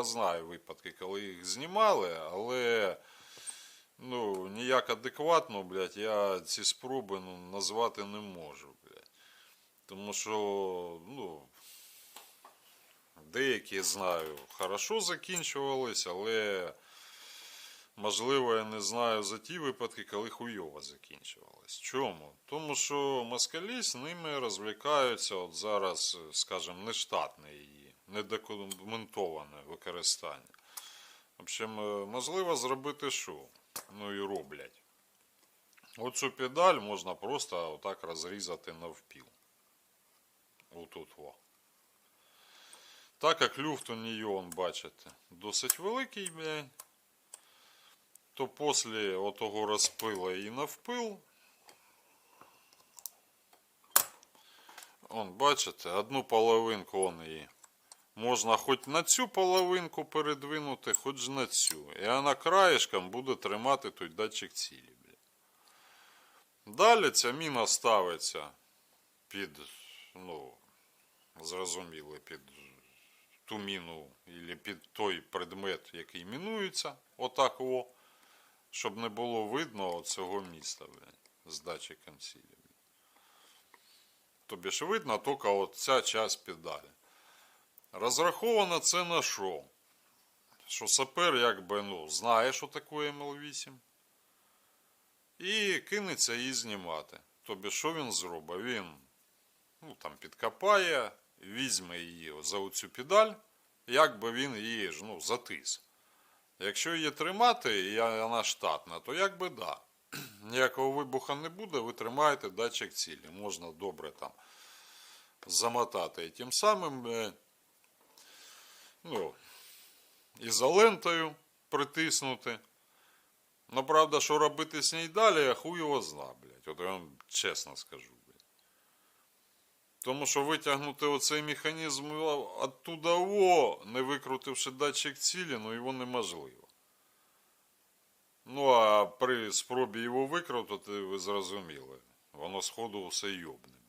Я знаю випадки, коли їх знімали, але ну, ніяк адекватно, блядь, я ці спроби ну, назвати не можу, блядь. Тому що, ну, деякі знаю, хорошо закінчувались, але можливо, я не знаю за ті випадки, коли хуйово закінчувались. Чому? Тому що москалі з ними розвлікаються от зараз, скажімо, нештатне її, недокументоване використання. В общем, е, можливо зробити що? Ну і роблять. Оцю педаль можна просто отак розрізати навпіл. Отут во. Так як люфт у нее, он, бачите, досить великий, блядь, то після отого розпила і навпил, он, бачите, одну половинку он її. Можна хоч на цю половинку передвинути, хоч на цю. І вона краєшком буде тримати той датчик цілі. Далі ця міна ставиться під, ну, зрозуміло, під ту міну або під той предмет, який мінується, отак о, щоб не було видно цього міста, з датчиком цілі. Тобі ж видно тільки ця часть педалі. Розраховано це на що? Що сапер якби ну, знає, що таке МЛ8. І кинеться її знімати. Тобі що він зробить? Він ну, там, підкопає, візьме її за оцю педаль, якби він її ж, ну, затис. Якщо її тримати, і вона штатна, то якби да. Ніякого вибуха не буде, ви тримаєте датчик цілі. Можна добре там замотати. І тим самим е, ну, ізолентою притиснути. Ну, правда, що робити з нею далі, я хуй його зна, блядь. От я вам чесно скажу, блядь. Тому що витягнути оцей механізм оттуда во, не викрутивши датчик цілі, ну його неможливо. Ну, а при спробі його викрутити, ви зрозуміли, воно сходу все йобне.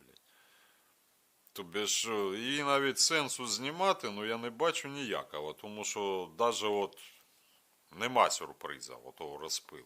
Тобі ж е, її навіть сенсу знімати, ну я не бачу ніякого, тому що навіть от нема сюрприза, отого розпилу.